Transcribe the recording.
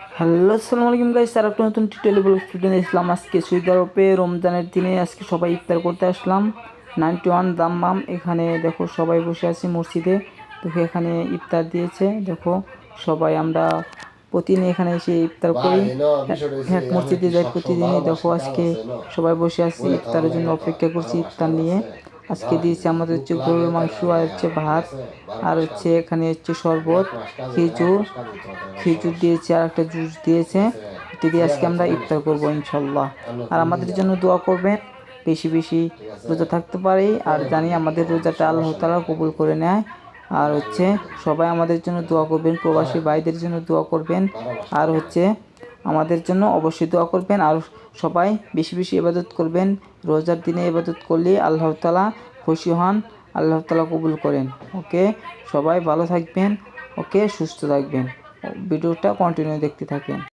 Hello আসসালামু আলাইকুম guys আর একটা নতুন টিউটোরিয়াল স্টুডেন্ট ইসলাম আজকে সৌদি আরবে রমজানের দিনে আজকে সবাই ইফতার করতে আসলাম। নাইনটি ওয়ান দাম্মাম এখানে দেখো সবাই বসে আছি মসজিদে। দেখো এখানে ইফতার দিয়েছে দেখো সবাই আমরা প্রতিদিন এখানে এসে ইফতার করি। হ্যাঁ মসজিদে যাই প্রতিদিনই দেখো আজকে সবাই বসে আছি ইফতারের জন্য অপেক্ষা করছি ইফতার নিয়ে। আজকে দিয়েছে আমাদের হচ্ছে গরুর মাংস, আর হচ্ছে ভাত, আর হচ্ছে এখানে হচ্ছে শরবত, খেজুর। খেজুর দিয়েছে, আর একটা জুস দিয়েছে। এটা দিয়ে আজকে আমরা ইফতার করব ইনশাল্লাহ আর আমাদের জন্য দোয়া করবেন, বেশি বেশি রোজা থাকতে পারি। আর জানি আমাদের রোজাটা আল্লাহ তালা কবুল করে নেয়। আর হচ্ছে সবাই আমাদের জন্য দোয়া করবেন, প্রবাসী ভাইদের জন্য দোয়া করবেন। আর হচ্ছে আমাদের জন্য অবশ্যই দোয়া করবেন আর সবাই বেশি বেশি ইবাদত করবেন। রোজার দিনে ইবাদত করলে আল্লাহ তালা খুশি হন, আল্লাহ তালা কবুল করেন। ওকে? সবাই ভালো থাকবেন, ওকে? সুস্থ থাকবেন। ভিডিওটা কন্টিনিউ দেখতে থাকেন।